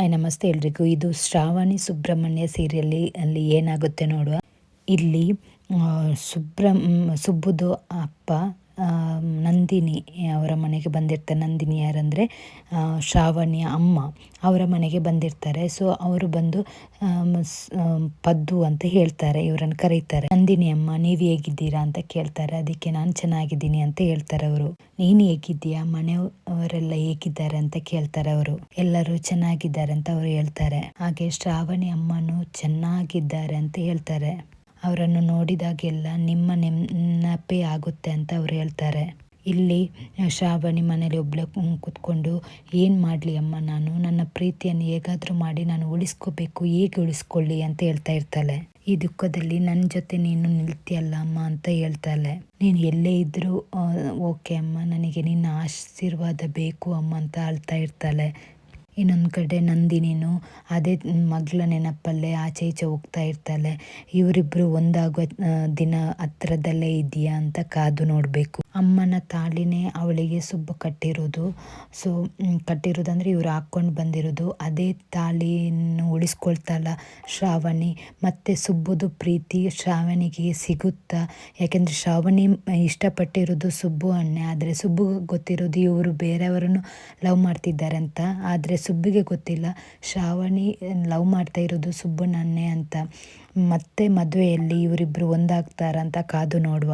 Hi ನಮಸ್ತೆ ಎಲ್ರಿಗೂ. ಇದು ಶ್ರಾವಣಿ ಸುಬ್ರಹ್ಮಣ್ಯ ಸೀರಿಯಲ್ಲಿ ಅಲ್ಲಿ ಏನಾಗುತ್ತೆ ನೋಡುವ. ಇಲ್ಲಿ ಸುಬ್ರಹ್ಮ ಸುಬ್ಬುದು ಅಪ್ಪ ನಂದಿನಿ ಅವರ ಮನೆಗೆ ಬಂದಿರ್ತಾರೆ. ನಂದಿನಿ ಯಾರಂದರೆ ಶ್ರಾವಣಿಯ ಅಮ್ಮ ಅವರ ಮನೆಗೆ ಬಂದಿರ್ತಾರೆ. ಸೊ ಅವರು ಬಂದು ಪದ್ದು ಅಂತ ಹೇಳ್ತಾರೆ, ಇವರನ್ನು ಕರೀತಾರೆ. ನಂದಿನಿ ಅಮ್ಮ, ನೀವು ಹೇಗಿದ್ದೀರಾ ಅಂತ ಕೇಳ್ತಾರೆ. ಅದಕ್ಕೆ ನಾನು ಚೆನ್ನಾಗಿದ್ದೀನಿ ಅಂತ ಹೇಳ್ತಾರೆ ಅವರು. ನೀನು ಹೇಗಿದ್ದೀಯಾ? ಮನೆಯವರೆಲ್ಲ ಹೇಗಿದ್ದಾರೆ ಅಂತ ಕೇಳ್ತಾರೆ ಅವರು. ಎಲ್ಲರೂ ಚೆನ್ನಾಗಿದ್ದಾರೆ ಅಂತ ಅವರು ಹೇಳ್ತಾರೆ. ಹಾಗೆ ಶ್ರಾವಣಿ ಅಮ್ಮನು ಚೆನ್ನಾಗಿದ್ದಾರೆ ಅಂತ ಹೇಳ್ತಾರೆ. ಅವರನ್ನು ನೋಡಿದಾಗೆಲ್ಲ ನಿಮ್ಮ ನೆನಪೇ ಆಗುತ್ತೆ ಅಂತ ಅವ್ರು ಹೇಳ್ತಾರೆ. ಇಲ್ಲಿ ಶ್ರಾವಣಿ ಮನೇಲಿ ಒಬ್ಳ ಕೂತ್ಕೊಂಡು, ಏನು ಮಾಡಲಿ ಅಮ್ಮ ನಾನು? ನನ್ನ ಪ್ರೀತಿಯನ್ನು ಹೇಗಾದರೂ ಮಾಡಿ ನಾನು ಉಳಿಸ್ಕೋಬೇಕು, ಹೇಗೆ ಉಳಿಸ್ಕೊಳ್ಳಿ? ಅಂತ ಹೇಳ್ತಾ ಇರ್ತಾಳೆ. ಈ ದುಃಖದಲ್ಲಿ ನನ್ನ ಜೊತೆ ನೀನು ನಿಲ್ತಿಯಲ್ಲ ಅಮ್ಮ? ಅಂತ ಹೇಳ್ತಾಳೆ. ನೀನು ಎಲ್ಲೇ ಇದ್ದರೂ ಓಕೆ ಅಮ್ಮ. ನನಗೆ ನಿನ್ನ ಆಶೀರ್ವಾದ ಬೇಕು ಅಮ್ಮ, ಅಂತ ಅಳ್ತಾ ಇರ್ತಾಳೆ. ಇನ್ನೊಂದು ಕಡೆ ನಂದಿನಿನು, ಅದೇ ಮಗಳ ನೆನಪಲ್ಲೇ ಆಚೆ ಈಚೆ ಹೋಗ್ತಾ ಇರ್ತಾಳೆ. ಇವರಿಬ್ಬರು ಒಂದಾಗುವ ದಿನ ಹತ್ರದಲ್ಲೇ ಇದೆಯಾ ಅಂತ ಕಾದು ನೋಡಬೇಕು. ಅಮ್ಮನ ತಾಳಿನೇ ಅವಳಿಗೆ ಸುಬ್ಬು ಕಟ್ಟಿರೋದು. ಸೊ ಕಟ್ಟಿರೋದಂದರೆ ಇವರು ಹಾಕ್ಕೊಂಡು ಬಂದಿರೋದು. ಅದೇ ತಾಳಿಯನ್ನು ಉಳಿಸ್ಕೊಳ್ತಾಳ ಶ್ರಾವಣಿ. ಮತ್ತು ಸುಬ್ಬುದು ಪ್ರೀತಿ ಶ್ರಾವಣಿಗೆ ಸಿಗುತ್ತಾ? ಯಾಕೆಂದರೆ ಶ್ರಾವಣಿ ಇಷ್ಟಪಟ್ಟಿರೋದು ಸುಬ್ಬು ಅಣ್ಣೆ. ಆದರೆ ಸುಬ್ಬು ಗೊತ್ತಿರೋದು ಇವರು ಬೇರೆಯವರನ್ನು ಲವ್ ಮಾಡ್ತಿದ್ದಾರೆ ಅಂತ. ಆದರೆ ಸುಬ್ಬಿಗೆ ಗೊತ್ತಿಲ್ಲ. ಶ್ರಾವಣಿ ಲವ್ ಮಾಡ್ತಾ ಇರೋದು ಸುಬ್ಬಣ್ಣನ್ನೇ ಅಂತ. ಮತ್ತೆ ಮದುವೆಯಲ್ಲಿ ಇವರಿಬ್ಬರು ಒಂದಾಗ್ತಾರಂತ ಕಾದು ನೋಡುವ.